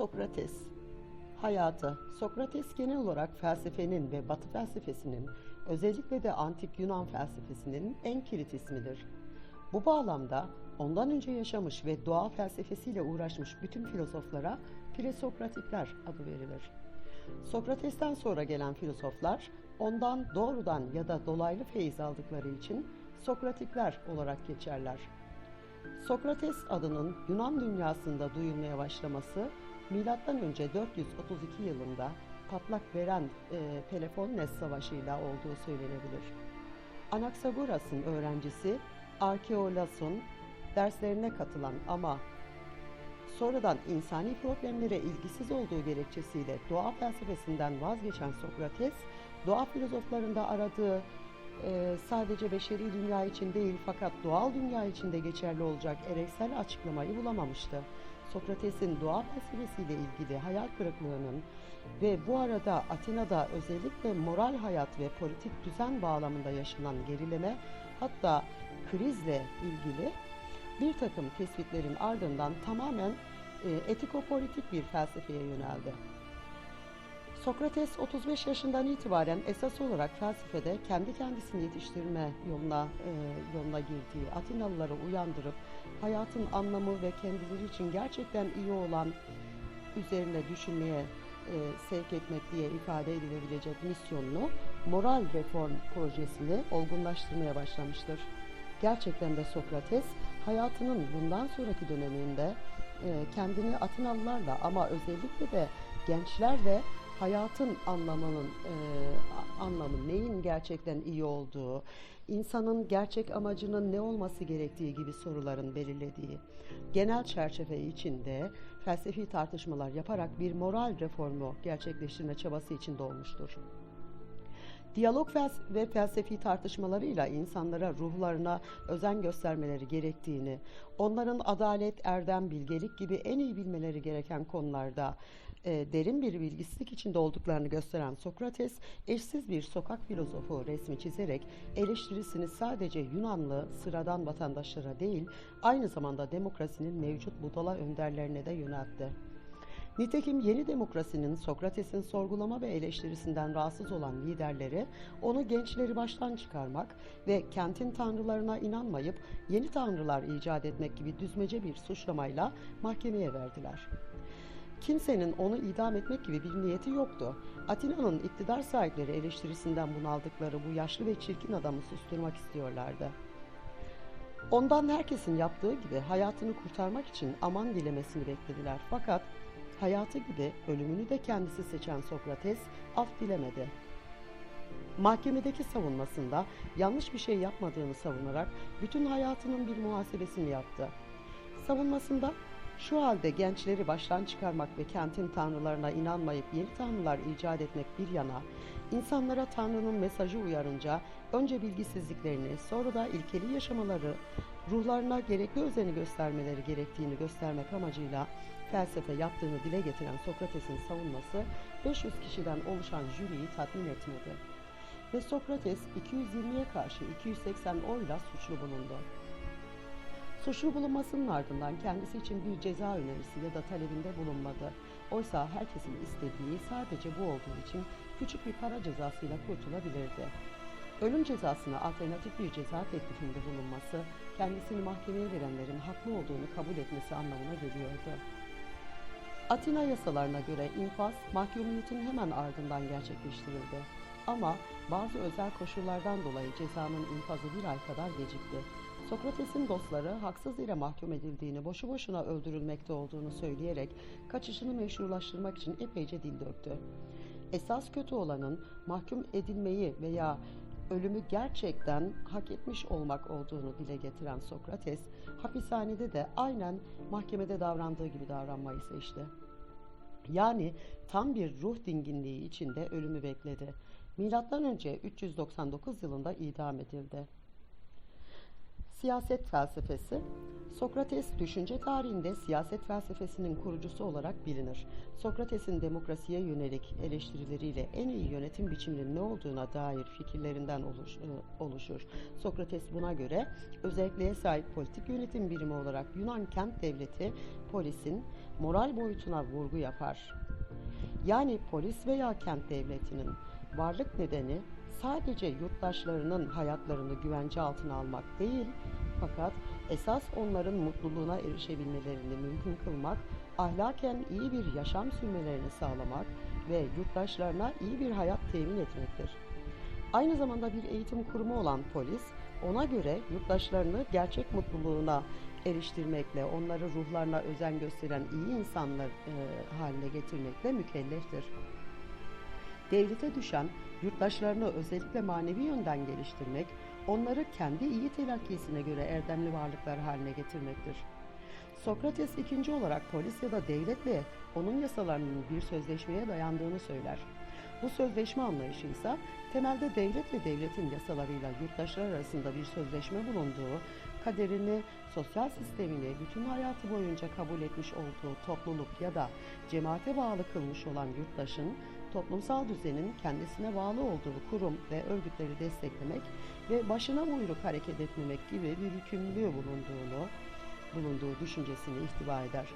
Sokrates Hayatı Sokrates genel olarak felsefenin ve Batı felsefesinin özellikle de antik Yunan felsefesinin en kilit ismidir. Bu bağlamda ondan önce yaşamış ve doğa felsefesiyle uğraşmış bütün filozoflara presokratikler adı verilir. Sokrates'ten sonra gelen filozoflar ondan doğrudan ya da dolaylı feyiz aldıkları için Sokratikler olarak geçerler. Sokrates adının Yunan dünyasında duyulmaya başlaması milattan önce 432 yılında patlak veren e, Peloponnes Savaşı ile olduğu söylenebilir. Anaxagoras'ın öğrencisi Arkeolas'ın derslerine katılan ama sonradan insani problemlere ilgisiz olduğu gerekçesiyle doğa felsefesinden vazgeçen Sokrates, doğa filozoflarında aradığı e, sadece beşeri dünya için değil fakat doğal dünya için de geçerli olacak ereksel açıklamayı bulamamıştı. Sokrates'in doğa felsefesiyle ilgili hayal kırıklığının ve bu arada Atina'da özellikle moral hayat ve politik düzen bağlamında yaşanan gerileme hatta krizle ilgili bir takım tespitlerin ardından tamamen e, etikopolitik bir felsefeye yöneldi. Sokrates 35 yaşından itibaren esas olarak felsefede kendi kendisini yetiştirme yoluna e, yoluna girdiği Atinalıları uyandırıp hayatın anlamı ve kendileri için gerçekten iyi olan üzerine düşünmeye e, sevk etmek diye ifade edilebilecek misyonunu moral reform projesini olgunlaştırmaya başlamıştır. Gerçekten de Sokrates hayatının bundan sonraki döneminde e, kendini Atinalılarla ama özellikle de gençlerle hayatın anlamının e, anlamı neyin gerçekten iyi olduğu, insanın gerçek amacının ne olması gerektiği gibi soruların belirlediği genel çerçeve içinde felsefi tartışmalar yaparak bir moral reformu gerçekleştirme çabası içinde olmuştur. Diyalog ve felsefi tartışmalarıyla insanlara ruhlarına özen göstermeleri gerektiğini, onların adalet, erdem, bilgelik gibi en iyi bilmeleri gereken konularda e, derin bir bilgisizlik içinde olduklarını gösteren Sokrates, eşsiz bir sokak filozofu resmi çizerek eleştirisini sadece Yunanlı sıradan vatandaşlara değil, aynı zamanda demokrasinin mevcut budala önderlerine de yöneltti. Nitekim yeni demokrasinin Sokrates'in sorgulama ve eleştirisinden rahatsız olan liderleri onu gençleri baştan çıkarmak ve kentin tanrılarına inanmayıp yeni tanrılar icat etmek gibi düzmece bir suçlamayla mahkemeye verdiler. Kimsenin onu idam etmek gibi bir niyeti yoktu. Atina'nın iktidar sahipleri eleştirisinden bunaldıkları bu yaşlı ve çirkin adamı susturmak istiyorlardı. Ondan herkesin yaptığı gibi hayatını kurtarmak için aman dilemesini beklediler. Fakat hayatı gibi ölümünü de kendisi seçen Sokrates af dilemedi. Mahkemedeki savunmasında yanlış bir şey yapmadığını savunarak bütün hayatının bir muhasebesini yaptı. Savunmasında şu halde gençleri baştan çıkarmak ve kentin tanrılarına inanmayıp yeni tanrılar icat etmek bir yana, insanlara Tanrı'nın mesajı uyarınca önce bilgisizliklerini, sonra da ilkeli yaşamaları, ruhlarına gerekli özeni göstermeleri gerektiğini göstermek amacıyla felsefe yaptığını dile getiren Sokrates'in savunması 500 kişiden oluşan jüriyi tatmin etmedi. Ve Sokrates 220'ye karşı 280 oyla suçlu bulundu. Suçlu bulunmasının ardından kendisi için bir ceza önerisi ya da talebinde bulunmadı. Oysa herkesin istediği sadece bu olduğu için küçük bir para cezasıyla kurtulabilirdi. Ölüm cezasına alternatif bir ceza teklifinde bulunması, kendisini mahkemeye verenlerin haklı olduğunu kabul etmesi anlamına geliyordu. Atina yasalarına göre infaz mahkumiyetin hemen ardından gerçekleştirildi. Ama bazı özel koşullardan dolayı cezanın infazı bir ay kadar gecikti. Sokrates'in dostları haksız yere mahkum edildiğini, boşu boşuna öldürülmekte olduğunu söyleyerek kaçışını meşrulaştırmak için epeyce dil döktü. Esas kötü olanın mahkum edilmeyi veya ölümü gerçekten hak etmiş olmak olduğunu dile getiren Sokrates, hapishanede de aynen mahkemede davrandığı gibi davranmayı seçti. Yani tam bir ruh dinginliği içinde ölümü bekledi. Milattan önce 399 yılında idam edildi. Siyaset felsefesi Sokrates düşünce tarihinde siyaset felsefesinin kurucusu olarak bilinir. Sokrates'in demokrasiye yönelik eleştirileriyle en iyi yönetim biçiminin ne olduğuna dair fikirlerinden oluş, e, oluşur. Sokrates buna göre özelliğe sahip politik yönetim birimi olarak Yunan kent devleti polisin moral boyutuna vurgu yapar. Yani polis veya kent devletinin varlık nedeni sadece yurttaşlarının hayatlarını güvence altına almak değil, fakat esas onların mutluluğuna erişebilmelerini mümkün kılmak, ahlaken iyi bir yaşam sürmelerini sağlamak ve yurttaşlarına iyi bir hayat temin etmektir. Aynı zamanda bir eğitim kurumu olan polis, ona göre yurttaşlarını gerçek mutluluğuna eriştirmekle, onları ruhlarına özen gösteren iyi insanlar e, haline getirmekle mükelleftir. Devlete düşen yurttaşlarını özellikle manevi yönden geliştirmek, onları kendi iyi telakkisine göre erdemli varlıklar haline getirmektir. Sokrates ikinci olarak polis ya da devletle onun yasalarının bir sözleşmeye dayandığını söyler. Bu sözleşme anlayışı ise temelde devlet ve devletin yasalarıyla yurttaşlar arasında bir sözleşme bulunduğu, kaderini, sosyal sistemini bütün hayatı boyunca kabul etmiş olduğu topluluk ya da cemaate bağlı kılmış olan yurttaşın toplumsal düzenin kendisine bağlı olduğu kurum ve örgütleri desteklemek ve başına buyruk hareket etmemek gibi bir yükümlülüğü bulunduğunu bulunduğu düşüncesini ihtiva eder.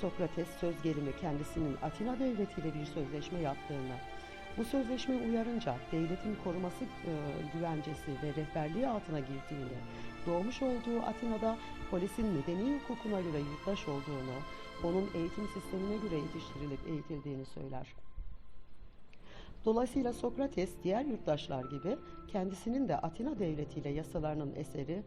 Sokrates söz gelimi kendisinin Atina devletiyle bir sözleşme yaptığını, bu sözleşme uyarınca devletin koruması e, güvencesi ve rehberliği altına girdiğini, doğmuş olduğu Atina'da polisin medeni hukukuna göre yurttaş olduğunu, onun eğitim sistemine göre yetiştirilip eğitildiğini söyler. Dolayısıyla Sokrates diğer yurttaşlar gibi kendisinin de Atina devletiyle yasalarının eseri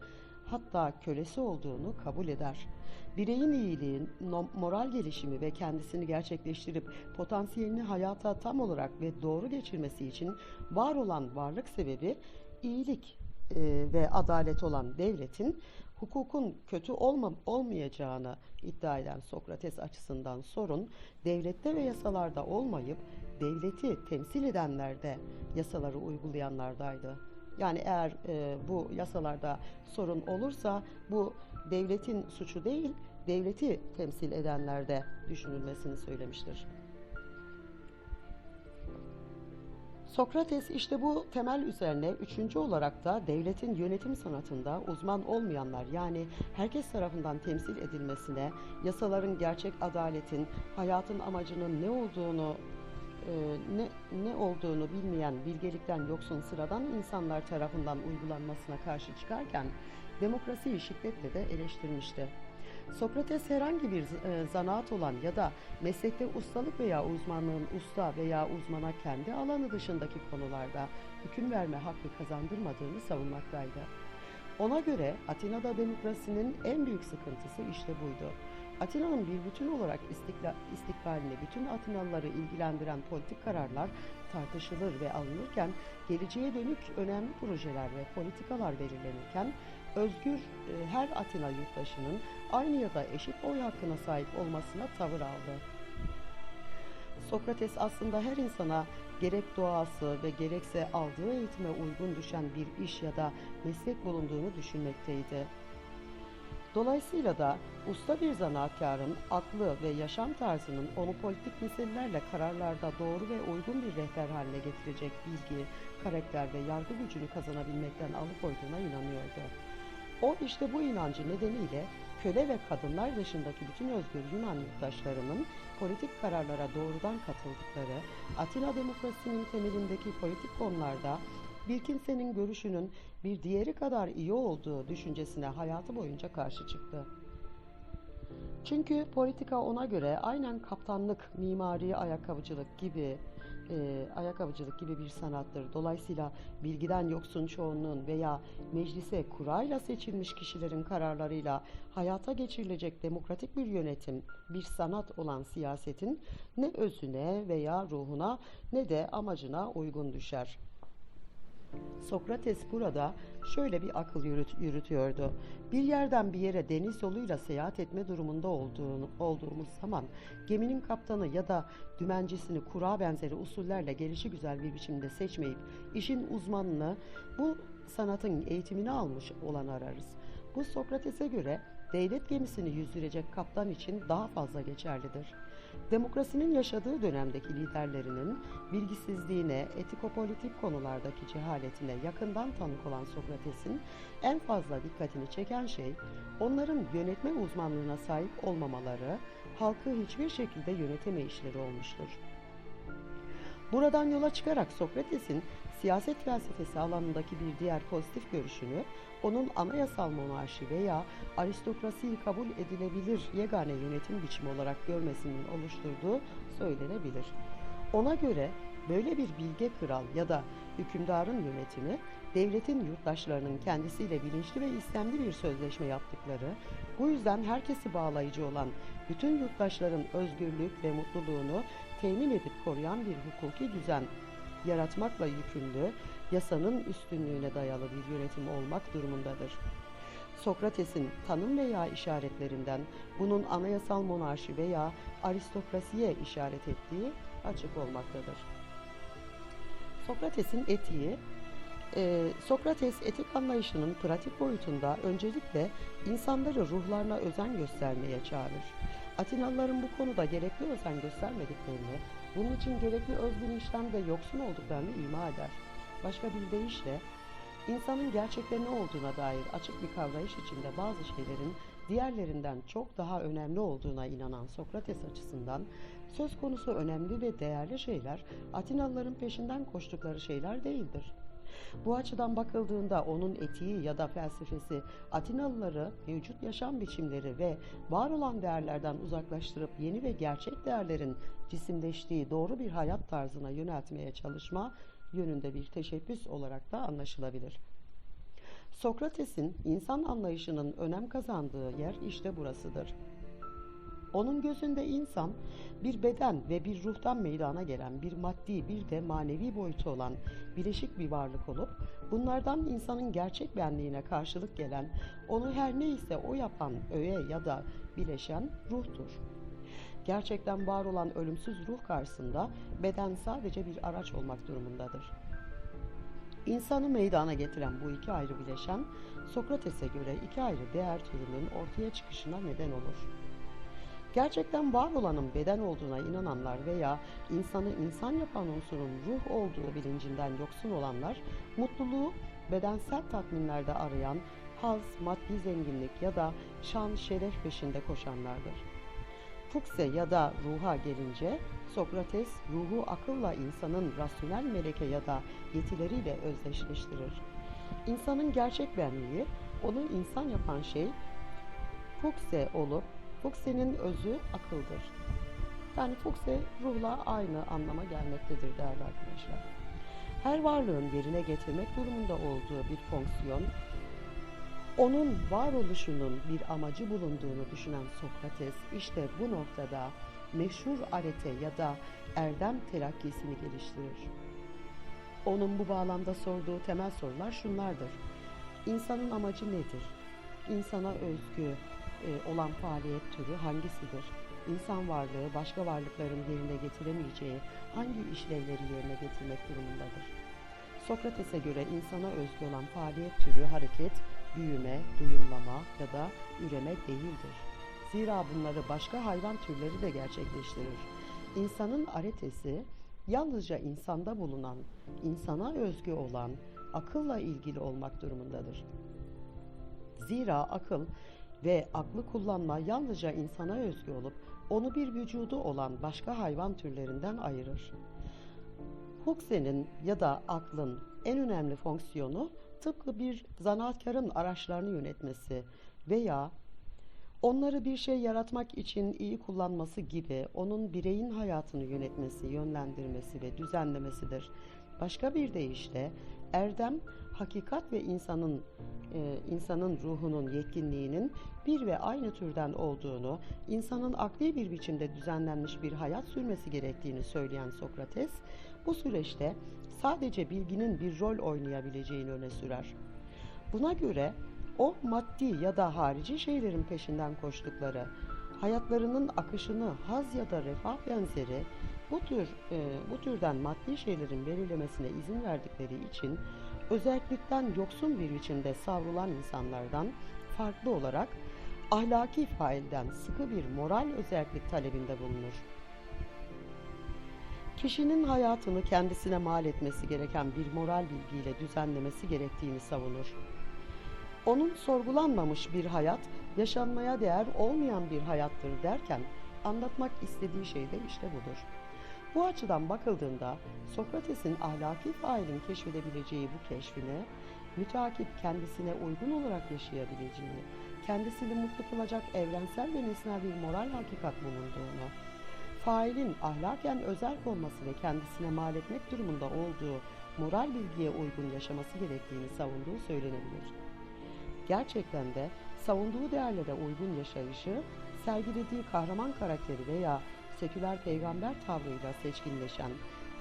hatta kölesi olduğunu kabul eder. Bireyin iyiliğin, moral gelişimi ve kendisini gerçekleştirip potansiyelini hayata tam olarak ve doğru geçirmesi için var olan varlık sebebi iyilik e, ve adalet olan devletin hukukun kötü olma, olmayacağını iddia eden Sokrates açısından sorun devlette ve yasalarda olmayıp devleti temsil edenlerde yasaları uygulayanlardaydı. Yani eğer e, bu yasalarda sorun olursa bu devletin suçu değil, devleti temsil edenlerde düşünülmesini söylemiştir. Sokrates işte bu temel üzerine üçüncü olarak da devletin yönetim sanatında uzman olmayanlar yani herkes tarafından temsil edilmesine, yasaların gerçek adaletin, hayatın amacının ne olduğunu ne, ne olduğunu bilmeyen, bilgelikten yoksun sıradan insanlar tarafından uygulanmasına karşı çıkarken demokrasiyi şiddetle de eleştirmişti. Sokrates herhangi bir e, zanaat olan ya da meslekte ustalık veya uzmanlığın usta veya uzmana kendi alanı dışındaki konularda hüküm verme hakkı kazandırmadığını savunmaktaydı. Ona göre Atina'da demokrasinin en büyük sıkıntısı işte buydu. Atina'nın bir bütün olarak istikla, istikbalini bütün Atinalıları ilgilendiren politik kararlar tartışılır ve alınırken geleceğe dönük önemli projeler ve politikalar belirlenirken özgür e, her Atina yurttaşının aynı ya da eşit oy hakkına sahip olmasına tavır aldı. Sokrates aslında her insana gerek doğası ve gerekse aldığı eğitime uygun düşen bir iş ya da meslek bulunduğunu düşünmekteydi. Dolayısıyla da usta bir zanaatkarın aklı ve yaşam tarzının onu politik meselelerle kararlarda doğru ve uygun bir rehber haline getirecek bilgi, karakter ve yargı gücünü kazanabilmekten alıkoyduğuna inanıyordu. O işte bu inancı nedeniyle köle ve kadınlar dışındaki bütün özgür Yunan yurttaşlarının politik kararlara doğrudan katıldıkları, Atina demokrasisinin temelindeki politik konularda bir kimsenin görüşünün bir diğeri kadar iyi olduğu düşüncesine hayatı boyunca karşı çıktı. Çünkü politika ona göre aynen kaptanlık, mimari, ayakkabıcılık gibi e, ayakkabıcılık gibi bir sanattır. Dolayısıyla bilgiden yoksun çoğunluğun veya meclise kurayla seçilmiş kişilerin kararlarıyla hayata geçirilecek demokratik bir yönetim, bir sanat olan siyasetin ne özüne veya ruhuna ne de amacına uygun düşer. Sokrates burada şöyle bir akıl yürüt, yürütüyordu. Bir yerden bir yere deniz yoluyla seyahat etme durumunda olduğunu, olduğumuz zaman geminin kaptanı ya da dümencisini kura benzeri usullerle gelişi güzel bir biçimde seçmeyip işin uzmanını bu sanatın eğitimini almış olan ararız. Bu Sokrates'e göre devlet gemisini yüzdürecek kaptan için daha fazla geçerlidir. Demokrasinin yaşadığı dönemdeki liderlerinin bilgisizliğine, etikopolitik konulardaki cehaletine yakından tanık olan Sokrates'in en fazla dikkatini çeken şey, onların yönetme uzmanlığına sahip olmamaları, halkı hiçbir şekilde yönetemeyişleri olmuştur. Buradan yola çıkarak Sokrates'in siyaset felsefesi alanındaki bir diğer pozitif görüşünü, onun anayasal monarşi veya aristokrasiyi kabul edilebilir yegane yönetim biçimi olarak görmesinin oluşturduğu söylenebilir. Ona göre böyle bir bilge kral ya da hükümdarın yönetimi, devletin yurttaşlarının kendisiyle bilinçli ve istemli bir sözleşme yaptıkları, bu yüzden herkesi bağlayıcı olan bütün yurttaşların özgürlük ve mutluluğunu temin edip koruyan bir hukuki düzen yaratmakla yükümlü, yasanın üstünlüğüne dayalı bir yönetim olmak durumundadır. Sokrates'in tanım veya işaretlerinden bunun anayasal monarşi veya aristokrasiye işaret ettiği açık olmaktadır. Sokrates'in etiği e, Sokrates etik anlayışının pratik boyutunda öncelikle insanları ruhlarına özen göstermeye çağırır. Atinalıların bu konuda gerekli özen göstermediklerini, bunun için gerekli özbilinçten de yoksun olduklarını ima eder. Başka bir deyişle, insanın gerçekte ne olduğuna dair açık bir kavrayış içinde bazı şeylerin diğerlerinden çok daha önemli olduğuna inanan Sokrates açısından söz konusu önemli ve değerli şeyler Atinalıların peşinden koştukları şeyler değildir. Bu açıdan bakıldığında onun etiği ya da felsefesi Atinalıları mevcut yaşam biçimleri ve var olan değerlerden uzaklaştırıp yeni ve gerçek değerlerin cisimleştiği doğru bir hayat tarzına yöneltmeye çalışma yönünde bir teşebbüs olarak da anlaşılabilir. Sokrates'in insan anlayışının önem kazandığı yer işte burasıdır. Onun gözünde insan bir beden ve bir ruhtan meydana gelen bir maddi bir de manevi boyutu olan bileşik bir varlık olup bunlardan insanın gerçek benliğine karşılık gelen onu her neyse o yapan öğe ya da bileşen ruhtur. Gerçekten var olan ölümsüz ruh karşısında beden sadece bir araç olmak durumundadır. İnsanı meydana getiren bu iki ayrı bileşen Sokrates'e göre iki ayrı değer türünün ortaya çıkışına neden olur. Gerçekten var olanın beden olduğuna inananlar veya insanı insan yapan unsurun ruh olduğu bilincinden yoksun olanlar, mutluluğu bedensel tatminlerde arayan haz, maddi zenginlik ya da şan, şeref peşinde koşanlardır. Fukse ya da ruha gelince Sokrates ruhu akılla insanın rasyonel meleke ya da yetileriyle özdeşleştirir. İnsanın gerçek benliği, onu insan yapan şey Fukse olup Fukse'nin özü akıldır. Yani Fukse ruhla aynı anlama gelmektedir değerli arkadaşlar. Her varlığın yerine getirmek durumunda olduğu bir fonksiyon, onun varoluşunun bir amacı bulunduğunu düşünen Sokrates işte bu noktada meşhur arete ya da erdem telakkisini geliştirir. Onun bu bağlamda sorduğu temel sorular şunlardır. İnsanın amacı nedir? İnsana özgü, e, olan faaliyet türü hangisidir? İnsan varlığı başka varlıkların yerine getiremeyeceği hangi işlevleri yerine getirmek durumundadır? Sokrates'e göre insana özgü olan faaliyet türü hareket, büyüme, duyumlama ya da üreme değildir. Zira bunları başka hayvan türleri de gerçekleştirir. İnsanın aretesi yalnızca insanda bulunan, insana özgü olan akılla ilgili olmak durumundadır. Zira akıl ve aklı kullanma yalnızca insana özgü olup onu bir vücudu olan başka hayvan türlerinden ayırır. Huxley'nin ya da aklın en önemli fonksiyonu tıpkı bir zanaatkarın araçlarını yönetmesi veya onları bir şey yaratmak için iyi kullanması gibi onun bireyin hayatını yönetmesi, yönlendirmesi ve düzenlemesidir. Başka bir deyişle erdem hakikat ve insanın e, insanın ruhunun yetkinliğinin bir ve aynı türden olduğunu, insanın akli bir biçimde düzenlenmiş bir hayat sürmesi gerektiğini söyleyen Sokrates, bu süreçte sadece bilginin bir rol oynayabileceğini öne sürer. Buna göre o maddi ya da harici şeylerin peşinden koştukları, hayatlarının akışını haz ya da refah benzeri bu tür e, bu türden maddi şeylerin belirlemesine izin verdikleri için özellikten yoksun bir biçimde savrulan insanlardan farklı olarak ahlaki failden sıkı bir moral özellik talebinde bulunur. Kişinin hayatını kendisine mal etmesi gereken bir moral bilgiyle düzenlemesi gerektiğini savunur. Onun sorgulanmamış bir hayat, yaşanmaya değer olmayan bir hayattır derken anlatmak istediği şey de işte budur. Bu açıdan bakıldığında Sokrates'in ahlaki failin keşfedebileceği bu keşfine, müteakip kendisine uygun olarak yaşayabileceğini, kendisini mutlu kılacak evrensel ve nesnel bir moral hakikat bulunduğunu, failin ahlaken özel olması ve kendisine mal etmek durumunda olduğu moral bilgiye uygun yaşaması gerektiğini savunduğu söylenebilir. Gerçekten de savunduğu değerlere uygun yaşayışı, sergilediği kahraman karakteri veya seküler peygamber tavrıyla seçkinleşen,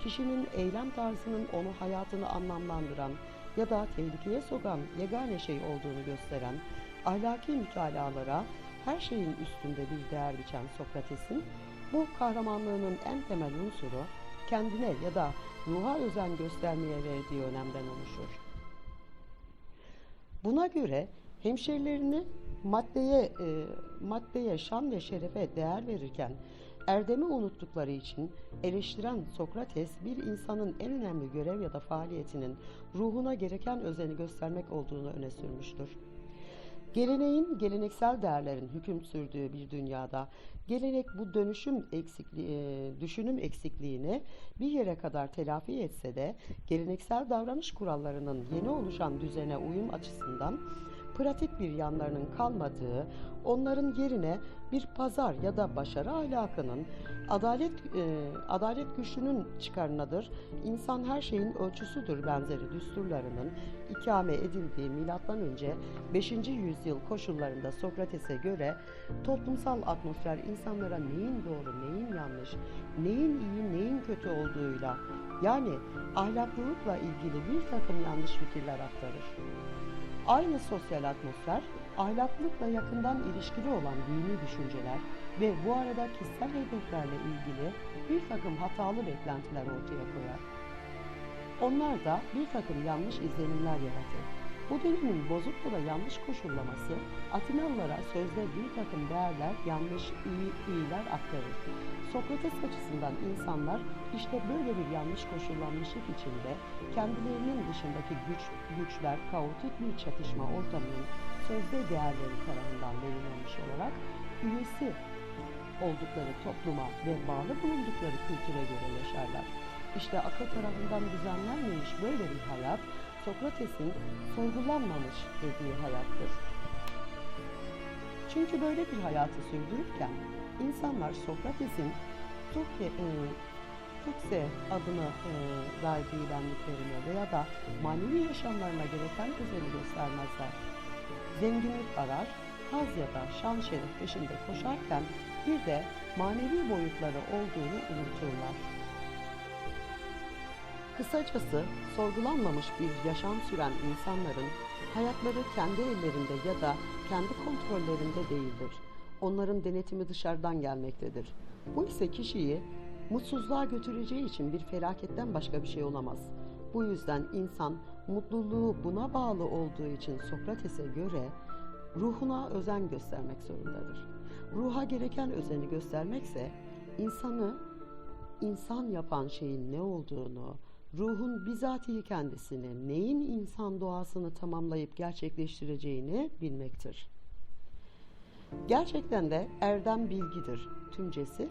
kişinin eylem tarzının onu hayatını anlamlandıran ya da tehlikeye sokan yegane şey olduğunu gösteren, ahlaki mütalalara her şeyin üstünde bir değer biçen Sokrates'in bu kahramanlığının en temel unsuru kendine ya da ruha özen göstermeye verdiği önemden oluşur. Buna göre hemşerilerini maddeye, e, maddeye şan ve şerefe değer verirken erdemi unuttukları için eleştiren Sokrates bir insanın en önemli görev ya da faaliyetinin ruhuna gereken özeni göstermek olduğunu öne sürmüştür. Geleneğin, geleneksel değerlerin hüküm sürdüğü bir dünyada gelenek bu dönüşüm eksikliği, düşünüm eksikliğini bir yere kadar telafi etse de geleneksel davranış kurallarının yeni oluşan düzene uyum açısından pratik bir yanlarının kalmadığı, onların yerine bir pazar ya da başarı ahlakının, adalet e, adalet güçlünün çıkarınadır, insan her şeyin ölçüsüdür benzeri düsturlarının ikame edildiği önce 5. yüzyıl koşullarında Sokrates'e göre toplumsal atmosfer insanlara neyin doğru, neyin yanlış, neyin iyi, neyin kötü olduğuyla yani ahlaklılıkla ilgili bir takım yanlış fikirler aktarır. Aynı sosyal atmosfer, ahlaklılıkla yakından ilişkili olan dini düşünceler ve bu arada kişisel hedeflerle ilgili bir takım hatalı beklentiler ortaya koyar. Onlar da bir takım yanlış izlenimler yaratır. Bu dönemin bozuk ya da yanlış koşullaması Atinalılara sözde bir takım değerler, yanlış, iyi, iyiler aktarır. Sokrates açısından insanlar işte böyle bir yanlış koşullanmışlık içinde kendilerinin dışındaki güç, güçler, kaotik bir çatışma ortamının sözde değerleri tarafından belirlenmiş olarak üyesi oldukları topluma ve bağlı bulundukları kültüre göre yaşarlar. İşte akıl tarafından düzenlenmemiş böyle bir hayat Sokrates'in sorgulanmamış dediği hayattır. Çünkü böyle bir hayatı sürdürürken insanlar Sokrates'in Tukye, e, Tukse adını e, verdiği benliklerine veya da manevi yaşamlarına gereken özeni göstermezler. Zenginlik arar, haz ya da şan şeref peşinde koşarken bir de manevi boyutları olduğunu unuturlar. Kısacası sorgulanmamış bir yaşam süren insanların hayatları kendi ellerinde ya da kendi kontrollerinde değildir. Onların denetimi dışarıdan gelmektedir. Bu ise kişiyi mutsuzluğa götüreceği için bir felaketten başka bir şey olamaz. Bu yüzden insan mutluluğu buna bağlı olduğu için Sokrates'e göre ruhuna özen göstermek zorundadır. Ruha gereken özeni göstermekse insanı insan yapan şeyin ne olduğunu, ruhun bizatihi kendisini, neyin insan doğasını tamamlayıp gerçekleştireceğini bilmektir. Gerçekten de erdem bilgidir tümcesi,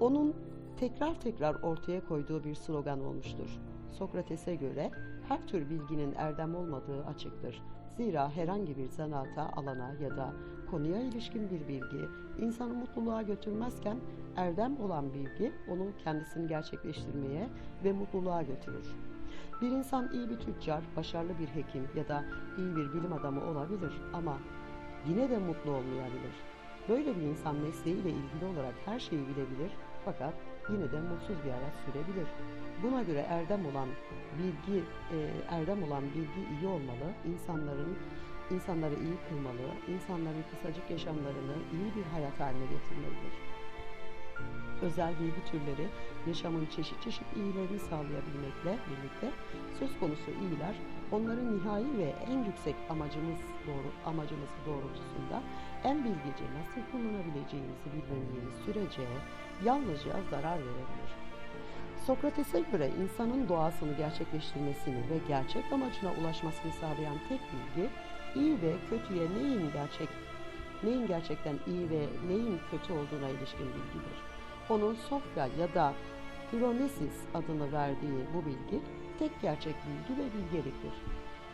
onun tekrar tekrar ortaya koyduğu bir slogan olmuştur. Sokrates'e göre her tür bilginin erdem olmadığı açıktır. Zira herhangi bir zanaata, alana ya da konuya ilişkin bir bilgi insanı mutluluğa götürmezken erdem olan bilgi onu kendisini gerçekleştirmeye ve mutluluğa götürür. Bir insan iyi bir tüccar, başarılı bir hekim ya da iyi bir bilim adamı olabilir ama yine de mutlu olmayabilir. Böyle bir insan mesleğiyle ilgili olarak her şeyi bilebilir fakat yine de mutsuz bir hayat sürebilir. Buna göre erdem olan bilgi, e, erdem olan bilgi iyi olmalı. İnsanların insanları iyi kılmalı, insanların kısacık yaşamlarını iyi bir hayat haline getirmelidir. Özel bilgi türleri yaşamın çeşit çeşit iyilerini sağlayabilmekle birlikte söz konusu iyiler onların nihai ve en yüksek amacımız doğru amacımız doğrultusunda en bilgice nasıl kullanabileceğimizi bilmediğimiz sürece yalnızca zarar verebilir. Sokrates'e göre insanın doğasını gerçekleştirmesini ve gerçek amacına ulaşmasını sağlayan tek bilgi iyi ve kötüye neyin gerçek neyin gerçekten iyi ve neyin kötü olduğuna ilişkin bilgidir. Onun Sofya ya da Hronesis adını verdiği bu bilgi tek gerçek bilgi ve bilgeliktir.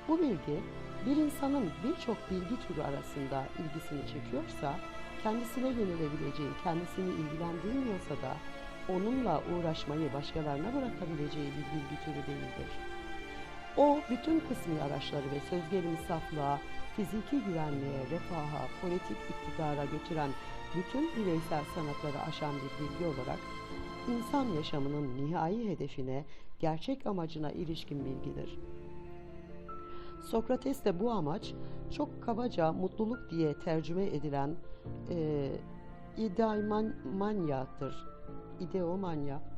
Bu bilgi bir insanın birçok bilgi türü arasında ilgisini çekiyorsa, kendisine yönelebileceği, kendisini ilgilendirmiyorsa da onunla uğraşmayı başkalarına bırakabileceği bir bilgi türü değildir. O bütün kısmi araçları ve söz gelimi saflığa, fiziki güvenliğe, refaha, politik iktidara götüren bütün bireysel sanatları aşan bir bilgi olarak insan yaşamının nihai hedefine, gerçek amacına ilişkin bilgidir. Sokrates de bu amaç çok kabaca mutluluk diye tercüme edilen e, ideomanyadır. İdeomanya.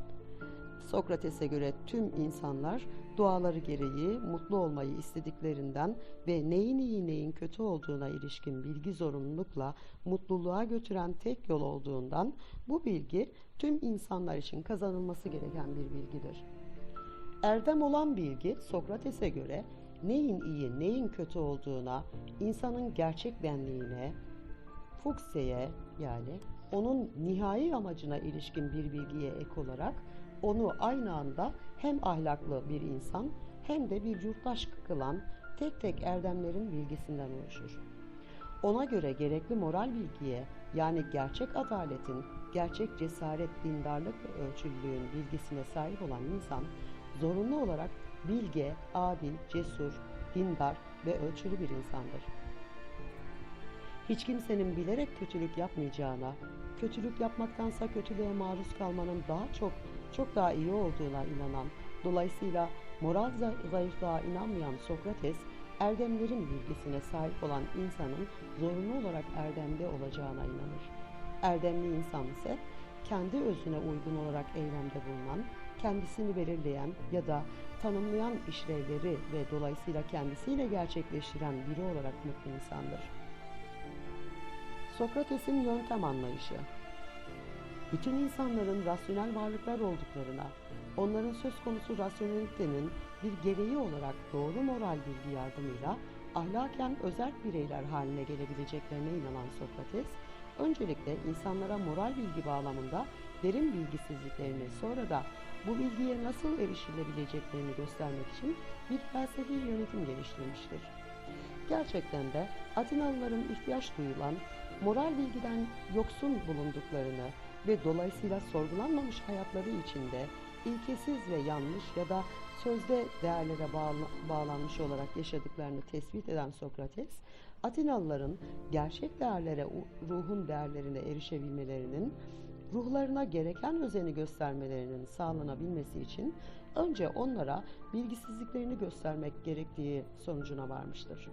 Sokrates'e göre tüm insanlar doğaları gereği mutlu olmayı istediklerinden ve neyin iyi neyin kötü olduğuna ilişkin bilgi zorunlulukla mutluluğa götüren tek yol olduğundan bu bilgi tüm insanlar için kazanılması gereken bir bilgidir. Erdem olan bilgi Sokrates'e göre neyin iyi neyin kötü olduğuna, insanın gerçek benliğine, fukseye yani onun nihai amacına ilişkin bir bilgiye ek olarak onu aynı anda hem ahlaklı bir insan hem de bir yurttaş kılan tek tek erdemlerin bilgisinden oluşur. Ona göre gerekli moral bilgiye yani gerçek adaletin, gerçek cesaret, dindarlık ve ölçülülüğün bilgisine sahip olan insan zorunlu olarak bilge, adil, cesur, dindar ve ölçülü bir insandır. Hiç kimsenin bilerek kötülük yapmayacağına, kötülük yapmaktansa kötülüğe maruz kalmanın daha çok, çok daha iyi olduğuna inanan, dolayısıyla moral zayıflığa inanmayan Sokrates, erdemlerin bilgisine sahip olan insanın zorunlu olarak erdemde olacağına inanır. Erdemli insan ise kendi özüne uygun olarak eylemde bulunan, kendisini belirleyen ya da tanımlayan işlevleri ve dolayısıyla kendisiyle gerçekleştiren biri olarak mutlu insandır. Sokrates'in yöntem anlayışı bütün insanların rasyonel varlıklar olduklarına, onların söz konusu rasyonelitenin bir gereği olarak doğru moral bilgi yardımıyla ahlaken özel bireyler haline gelebileceklerine inanan Sokrates, öncelikle insanlara moral bilgi bağlamında derin bilgisizliklerini sonra da bu bilgiye nasıl erişilebileceklerini göstermek için bir felsefi yönetim geliştirmiştir. Gerçekten de Atinalıların ihtiyaç duyulan moral bilgiden yoksun bulunduklarını ve dolayısıyla sorgulanmamış hayatları içinde ilkesiz ve yanlış ya da sözde değerlere bağlanmış olarak yaşadıklarını tespit eden Sokrates, Atinalıların gerçek değerlere, ruhun değerlerine erişebilmelerinin, ruhlarına gereken özeni göstermelerinin sağlanabilmesi için önce onlara bilgisizliklerini göstermek gerektiği sonucuna varmıştır.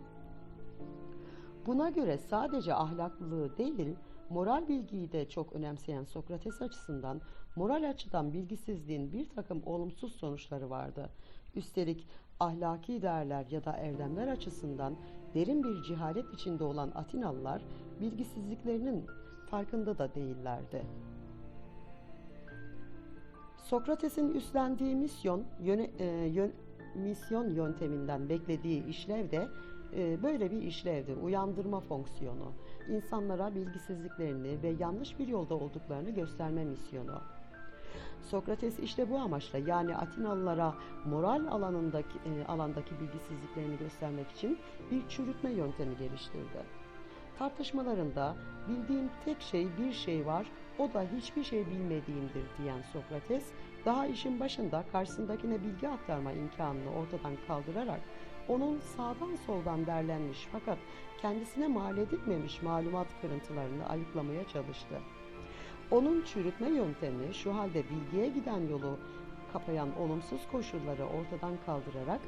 Buna göre sadece ahlaklılığı değil, moral bilgiyi de çok önemseyen Sokrates açısından moral açıdan bilgisizliğin bir takım olumsuz sonuçları vardı. Üstelik ahlaki değerler ya da erdemler açısından derin bir cehalet içinde olan Atinalılar bilgisizliklerinin farkında da değillerdi. Sokrates'in üstlendiği misyon, yöne, e, yön, misyon yönteminden beklediği işlev de e, böyle bir işlevdi. Uyandırma fonksiyonu. İnsanlara bilgisizliklerini ve yanlış bir yolda olduklarını gösterme misyonu. Sokrates işte bu amaçla yani Atinalılara moral alanındaki e, alandaki bilgisizliklerini göstermek için bir çürütme yöntemi geliştirdi. Tartışmalarında bildiğim tek şey bir şey var, o da hiçbir şey bilmediğimdir diyen Sokrates, daha işin başında karşısındakine bilgi aktarma imkanını ortadan kaldırarak onun sağdan soldan derlenmiş fakat kendisine mal edilmemiş malumat kırıntılarını ayıklamaya çalıştı. Onun çürütme yöntemi şu halde bilgiye giden yolu kapayan olumsuz koşulları ortadan kaldırarak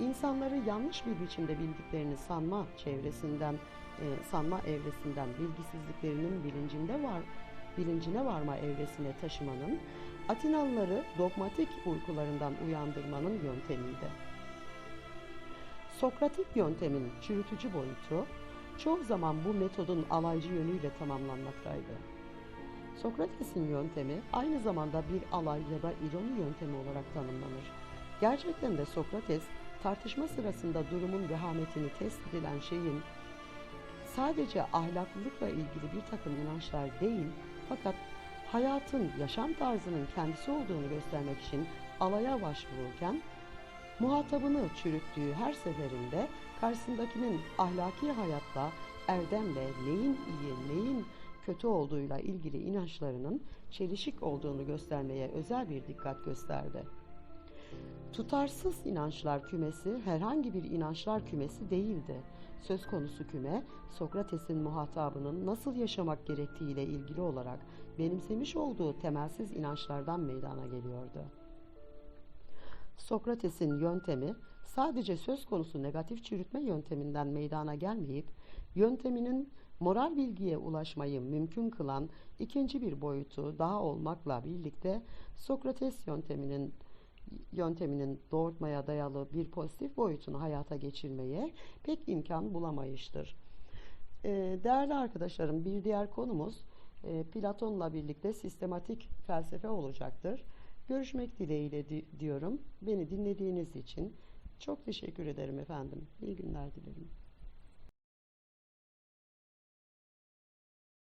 insanları yanlış bir biçimde bildiklerini sanma çevresinden, e, sanma evresinden bilgisizliklerinin bilincinde var bilincine varma evresine taşımanın, Atinalıları dogmatik uykularından uyandırmanın yöntemiydi. Sokratik yöntemin çürütücü boyutu, çoğu zaman bu metodun alaycı yönüyle tamamlanmaktaydı. Sokrates'in yöntemi aynı zamanda bir alay ya da ironi yöntemi olarak tanımlanır. Gerçekten de Sokrates tartışma sırasında durumun vehametini test edilen şeyin sadece ahlaklılıkla ilgili bir takım inançlar değil fakat hayatın, yaşam tarzının kendisi olduğunu göstermek için alaya başvururken muhatabını çürüttüğü her seferinde karşısındakinin ahlaki hayatla, erdemle neyin iyi, neyin kötü olduğuyla ilgili inançlarının çelişik olduğunu göstermeye özel bir dikkat gösterdi. Tutarsız inançlar kümesi herhangi bir inançlar kümesi değildi. Söz konusu küme Sokrates'in muhatabının nasıl yaşamak gerektiğiyle ilgili olarak benimsemiş olduğu temelsiz inançlardan meydana geliyordu. Sokrates'in yöntemi sadece söz konusu negatif çürütme yönteminden meydana gelmeyip yönteminin moral bilgiye ulaşmayı mümkün kılan ikinci bir boyutu daha olmakla birlikte Sokrates yönteminin yönteminin doğurtmaya dayalı bir pozitif boyutunu hayata geçirmeye pek imkan bulamayıştır. Ee, değerli arkadaşlarım bir diğer konumuz e, Platon'la birlikte sistematik felsefe olacaktır. Görüşmek dileğiyle di- diyorum. Beni dinlediğiniz için çok teşekkür ederim efendim. İyi günler dilerim.